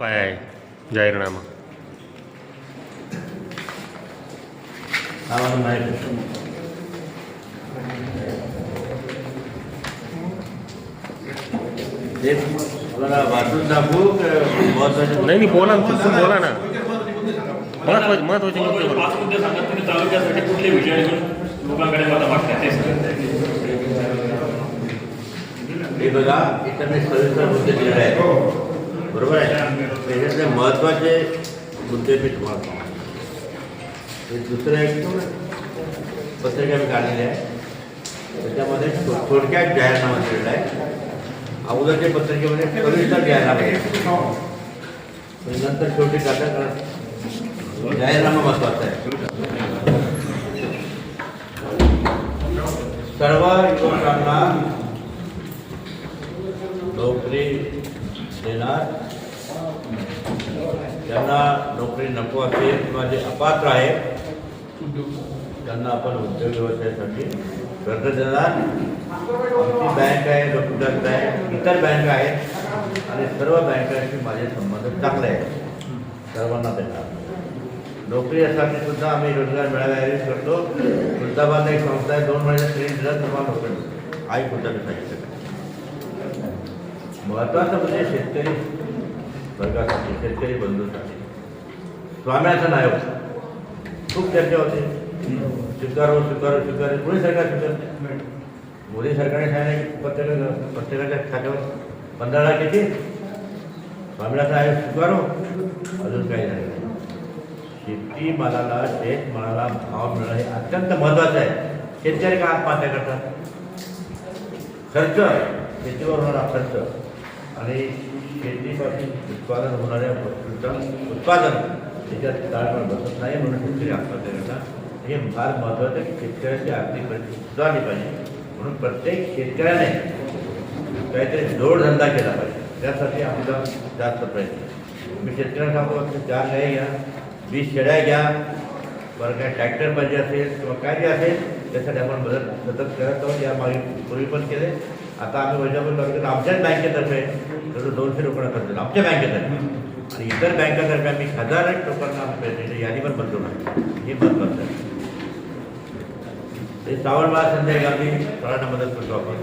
काय आहे. जाहीरनामा. वाचून दाखवू नाही नाही बोला ना तुम्ही बोला ना. महत्त्वाचे महत्त्वाचे मुद्दे बोला. पाच मुद्दे सांगा तुम्ही तालुक्यासाठी कुठले विजय लोकांकडे मला मागताय ते हे बघा मी सविस्तर मुद्दे दिलेले आहेत. बरोबर आहे? त्याच्यातले महत्वाचे मुद्दे मी तुम्हाला सांगतो दुसरं एक पत्रिका मी काढलेली आहे. त्याच्यामध्ये थोडक्यात जाहीरनामा दिलेला आहे. अगोदरच्या पत्रिकेमध्ये सविस्तर जाहीरनामा आहे. नंतर शेवटी काय करा जाहीरनामा महत्वाचा सर्व युवकांना मिळणार ज्यांना नोकरी नको असेल किंवा जे अपात्र आहेत त्यांना आपण उद्योग व्यवसायासाठी कर्ज देणार. आमची बँक आहे लोकविकास बँक इतर बँक आहेत. आणि सर्व बँकांशी माझे संबंध चांगले आहेत. सर्वांना देणार. नोकरीसाठी सुद्धा आम्ही रोजगार मिळायला अरेंज करतो. वृद्धाबाद एक संस्था आहे दोन महिन्यात तरी दिलं तुम्हाला नोकरी आई कुठं सांगितलं महत्वाचं म्हणजे शेतकरी वर्गासाठी शेतकरी बंधूसाठी. स्वाम्याचा नायक हो. खूप चर्चा होते. स्वीकारो स्वीकारो स्वीकारो. मोदी सरकार स्वीकारत. मोदी सरकारने सांगितलं प्रत्येका प्रत्येकाच्या खात्यावर पंधरा किती येते स्वामीनाथन आयोग स्वीकारो. अजून काही नाही. शेती मालाला शेत भाव मिळणं हे अत्यंत महत्त्वाचं आहे. शेतकरी का आत्महत्या करतात? खर्च शेतीवर होणारा खर्च. शेतीपासून उत्पादन होणाऱ्या वस्तूचं उत्पादन। त्याच्यात ताळमेळ बसत नाही म्हणून शेतकरी आत्महत्या हे फार महत्त्वाचं की शेतकऱ्याची आर्थिक परिस्थिती सुधारली पाहिजे म्हणून प्रत्येक शेतकऱ्याने काहीतरी जोडधंदा केला पाहिजे त्यासाठी जास्त प्रयत्न मी शेतकऱ्यांना सांगतो चार गाई घ्या वीस शेळ्या घ्या बरं काय ट्रॅक्टर पाहिजे असेल किंवा काय जे असेल त्यासाठी आपण मदत सतत करत आहोत या मागे पूर्वी पण केले आता आम्ही वैजापूर तालुक्यात आमच्याच बँकेतर्फे जवळ दोनशे लोकांना कर्ज दिलं आमच्या बँकेतर्फे. आणि इतर बँकेतर्फे आम्ही हजार एक लोकांना आम्ही पैसे यादी पण बनवणार हे पण आहे. ते श्रावणबाळ संजय गांधी सगळ्यांना मदत करतो आपण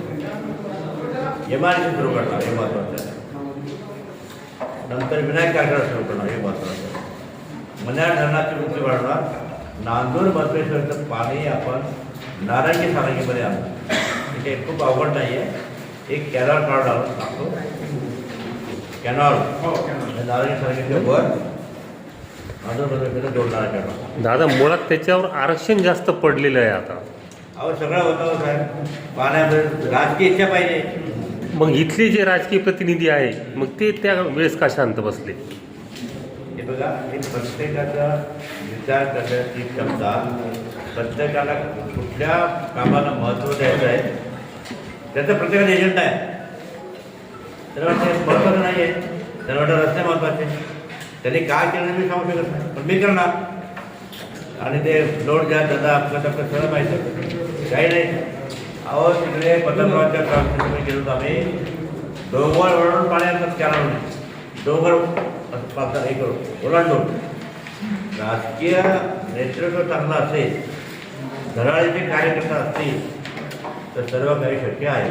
एम आय सुरू करणार हे महत्वाचं आहे. नंतर विनायक कार्यक्रम सुरू करणार हे महत्वाचं आहे. धरणाची वृत्ती वाढवणार नांदूर बसवेश्वरचं पाणी आपण नारंगी सारंगीमध्ये आणणार. हे खूप अवघड नाही आहे एक कॅनॉल काढणार टाकतो कॅनॉल वर. जोडणारा दादा मुळात त्याच्यावर आरक्षण जास्त पडलेलं आहे आता. अहो सगळं होतं हो साहेब. पाण्यामध्ये राजकीय इच्छा पाहिजे. मग इथले जे राजकीय प्रतिनिधी आहे मग ते त्या वेळेस का शांत बसले? हे बघा हे प्रत्येकाचा विचार करण्याची क्षमता प्रत्येकाला कुठल्या कामाला महत्त्व द्यायचं आहे त्याचा प्रत्येकाचा एजंडा आहे. त्याला वाटतं महत्त्वाचं नाही आहे त्याला वाटतं रस्ते महत्त्वाचे त्यांनी काय केलं मी सांगू शकत नाही. पण मी करणार. आणि ते लोड ज्या दादा आपलं सगळं पाहिजे काही नाही. अहो तिकडे पतंगरावच्या ट्रान्सपोर्टमध्ये गेलो होतो आम्ही. डोंगर वळून पाण्यात कॅनल डोंगर पाहता हे करू. ओलांडून. राजकीय नेतृत्व चांगलं असेल धडाडीचे कार्यकर्ता असतील तर सर्व काही शक्य आहे.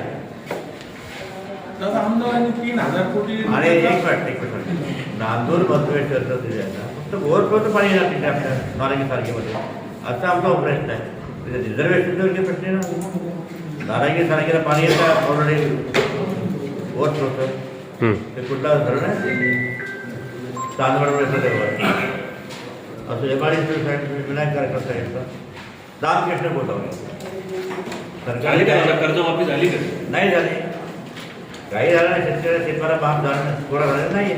आणि एक मिनिट एक मिनिट. नांदूर दिले ना फक्त ओव्हरफ्लोचं पाणी येणार तिथे आपल्या नारंगी सारखेमध्ये. असा आमचा प्रश्न आहे. तिथे रिझर्वेशनचा प्रश्न आहे ना. नारंगी सारखेला पाणी येतं ऑलरेडी ओव्हरफ्लोचं. ते कुठला धरण आहे? चांदवड असं एम आय डी विनायक कार्यकर्ता यांचा दामकृष्ण बोलतो झाली का सरकार कर्जमाफी झाली का? नाही झाली. काही झालं नाही शेतकऱ्या शेतमाला माफ झालं थोडा झालं नाही.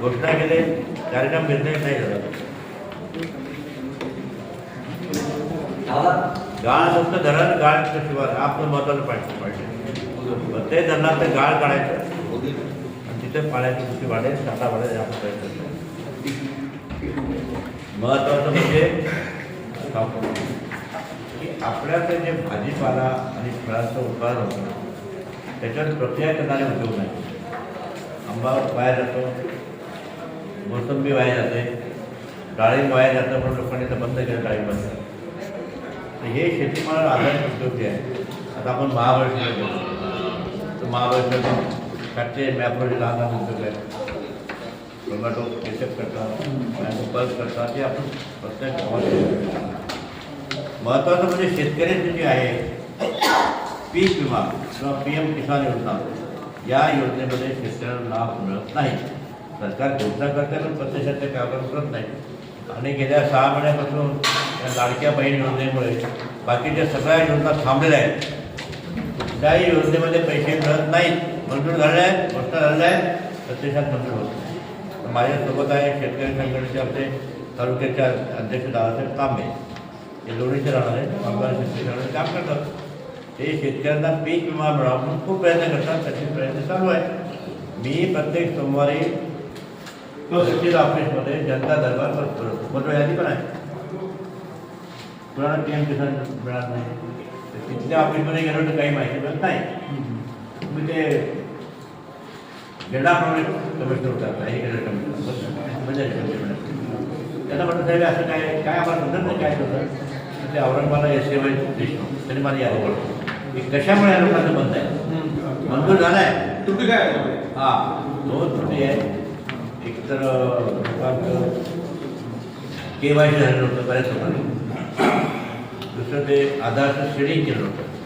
घोषणा केले कार्यक्रम घेतले नाही झालं. गाळ फक्त धरण गाळ शिवाय आपलं महत्वाचं पाहिजे पाहिजे. प्रत्येक धरणात गाळ काढायचं. आणि तिथे पाण्याची कृषी वाढेल साठा वाढेल याचा प्रयत्न. महत्वाचं म्हणजे की आपल्याकडे जे भाजीपाला आणि फळांचं उत्पादन होतं त्याच्यावर प्रक्रिया करणारे उद्योग नाही. आंबा बाहेर जातो मोसंबी वाया जाते डाळिंब वाया जातं म्हणून लोकांनी तर बंद केलं डाळिंब बंद तर हे शेतीमाल आधारित उद्योग जे आहे आता आपण महाबळेश्वर गेलो. तर महाबळेश्वर काटचे मॅप्रोचे लहान लहान उद्योग आहेत. टोमॅटो केचप करतात पल्स करतात ते आपण प्रत्येक महत्त्वाचं म्हणजे शेतकऱ्यांचं जे आहे पीक विमा किंवा पी एम किसान योजना या योजनेमध्ये शेतकऱ्यांना लाभ मिळत नाही. सरकार घोषणा करते पण प्रत्यक्षात ते काम करत नाही. आणि गेल्या सहा महिन्यापासून या लाडक्या बहीण योजनेमुळे बाकीच्या सगळ्या योजना थांबलेल्या आहेत. कुठल्याही योजनेमध्ये पैसे मिळत नाहीत. मंजूर झाले आहेत घोषणा झालेल्या आहेत प्रत्यक्षात मंजूर होत नाही. माझ्यासोबत आहे शेतकरी संघटनेचे आपले तालुक्याचे अध्यक्ष दादासाहेब तांबे. हे लोणीचे राहणार आपल्या शेतकरी काम करतात. ते शेतकऱ्यांना पीक विमा मिळावा म्हणून खूप प्रयत्न करतात त्याचे प्रयत्न चालू आहे मी प्रत्येक सोमवारी तहसील ऑफिसमध्ये जनता दरबार बसतो. बरोबर यादी पण आहे. कुणाला पी एम किसान मिळत नाही. तर तिथल्या ऑफिसमध्ये गेलो तर काही माहिती मिळत नाही. मी ते जिल्हाप्रमाणे कमिशनर होतात काही केलं कमिशनर म्हणजे त्यांना म्हटलं साहेब असं काय काय आम्हाला समजत नाही काय होतं तर ते औरंगाबादला एस एम देशमुख त्यांनी मला यादी पडतो की कशामुळे या लोकांचं बंद आहे? मंजूर झालं आहे त्रुटी काय? हा. दोन त्रुटी आहे एक तर के वाय सी झालं नव्हतं बऱ्याच लोकांनी. दुसरं ते आधारचं शेडिंग केलं नव्हतं